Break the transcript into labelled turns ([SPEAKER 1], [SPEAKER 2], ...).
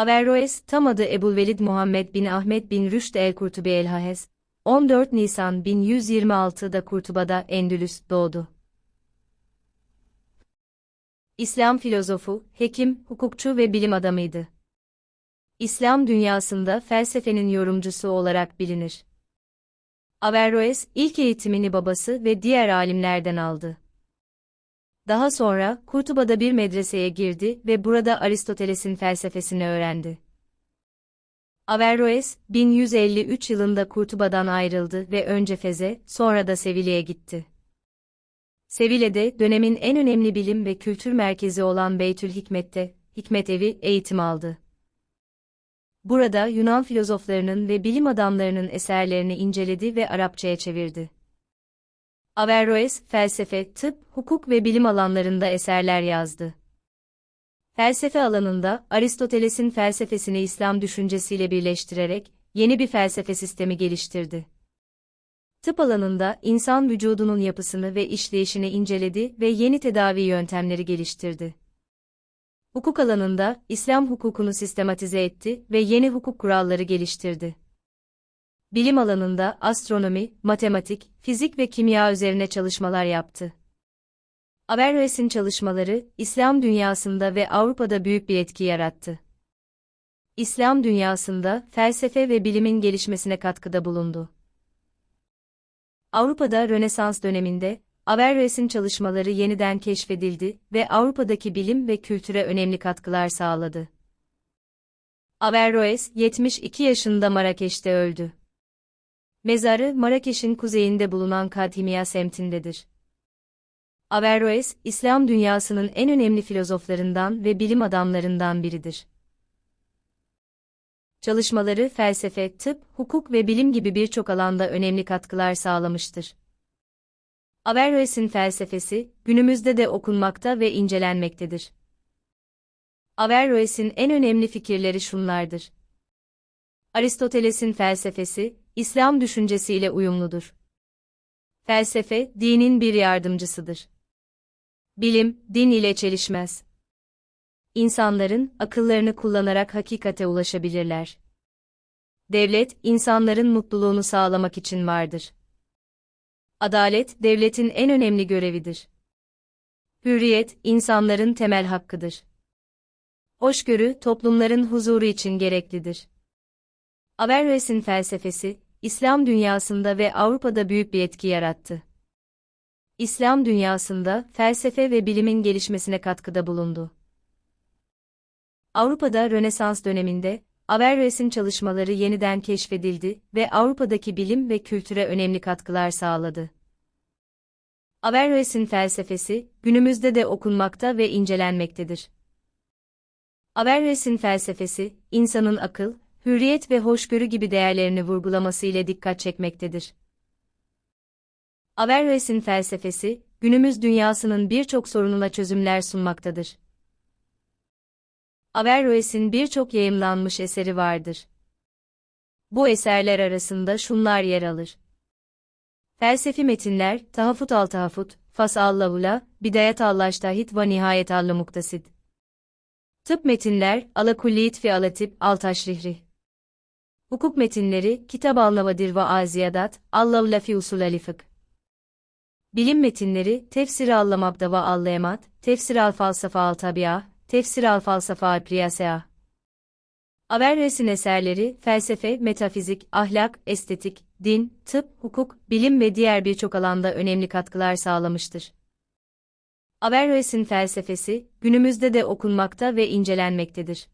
[SPEAKER 1] Averroes, tam adı Ebu'l-Velid Muhammed bin Ahmet bin Rüşd el-Kurtubi el-Hahez, 14 Nisan 1126'da Kurtuba'da Endülüs doğdu. İslam filozofu, hekim, hukukçu ve bilim adamıydı. İslam dünyasında felsefenin yorumcusu olarak bilinir. Averroes, ilk eğitimini babası ve diğer alimlerden aldı. Daha sonra, Kurtuba'da bir medreseye girdi ve burada Aristoteles'in felsefesini öğrendi. Averroes, 1153 yılında Kurtuba'dan ayrıldı ve önce Fez'e, sonra da Seville'ye gitti. Sevile'de dönemin en önemli bilim ve kültür merkezi olan Beytül Hikmet'te, Hikmet Evi eğitim aldı. Burada Yunan filozoflarının ve bilim adamlarının eserlerini inceledi ve Arapçaya çevirdi. Averroes, felsefe, tıp, hukuk ve bilim alanlarında eserler yazdı. Felsefe alanında Aristoteles'in felsefesini İslam düşüncesiyle birleştirerek yeni bir felsefe sistemi geliştirdi. Tıp alanında insan vücudunun yapısını ve işleyişini inceledi ve yeni tedavi yöntemleri geliştirdi. Hukuk alanında İslam hukukunu sistematize etti ve yeni hukuk kuralları geliştirdi. Bilim alanında astronomi, matematik, fizik ve kimya üzerine çalışmalar yaptı. Averroes'in çalışmaları İslam dünyasında ve Avrupa'da büyük bir etki yarattı. İslam dünyasında felsefe ve bilimin gelişmesine katkıda bulundu. Avrupa'da Rönesans döneminde Averroes'in çalışmaları yeniden keşfedildi ve Avrupa'daki bilim ve kültüre önemli katkılar sağladı. Averroes 72 yaşında Marrakeş'te öldü. Mezarı Marrakeş'in kuzeyinde bulunan Kadhimiya semtindedir. Averroes, İslam dünyasının en önemli filozoflarından ve bilim adamlarından biridir. Çalışmaları felsefe, tıp, hukuk ve bilim gibi birçok alanda önemli katkılar sağlamıştır. Averroes'in felsefesi, günümüzde de okunmakta ve incelenmektedir. Averroes'in en önemli fikirleri şunlardır. Aristoteles'in felsefesi, İslam düşüncesiyle uyumludur. Felsefe, dinin bir yardımcısıdır. Bilim, din ile çelişmez. İnsanların, akıllarını kullanarak hakikate ulaşabilirler. Devlet, insanların mutluluğunu sağlamak için vardır. Adalet, devletin en önemli görevidir. Hürriyet, insanların temel hakkıdır. Hoşgörü, toplumların huzuru için gereklidir. Averroes'in felsefesi, İslam dünyasında ve Avrupa'da büyük bir etki yarattı. İslam dünyasında felsefe ve bilimin gelişmesine katkıda bulundu. Avrupa'da Rönesans döneminde Averroes'in çalışmaları yeniden keşfedildi ve Avrupa'daki bilim ve kültüre önemli katkılar sağladı. Averroes'in felsefesi günümüzde de okunmakta ve incelenmektedir. Averroes'in felsefesi insanın akıl, hürriyet ve hoşgörü gibi değerlerini vurgulaması ile dikkat çekmektedir. Averroes'in felsefesi, günümüz dünyasının birçok sorununa çözümler sunmaktadır. Averroes'in birçok yayımlanmış eseri vardır. Bu eserler arasında şunlar yer alır. Felsefi metinler, Tahafut al Tahafut, Fas al Lavula, Bidayet al Laştahit ve Nihayet al Muktasid. Tıp metinler, Ala Kulliyet fi Alatip, al Taşrihri. Hukuk metinleri, Kitab al-Navadir ve Aziyadat, Allav Lafi Usul Alifık. Bilim metinleri, Tefsir al-Lamabda ve al-Lemat, Tefsir al-Falsafa al-Tabi'a, Tefsir al-Falsafa al-Priyasea. Averroes'in eserleri, felsefe, metafizik, ahlak, estetik, din, tıp, hukuk, bilim ve diğer birçok alanda önemli katkılar sağlamıştır. Averroes'in felsefesi, günümüzde de okunmakta ve incelenmektedir.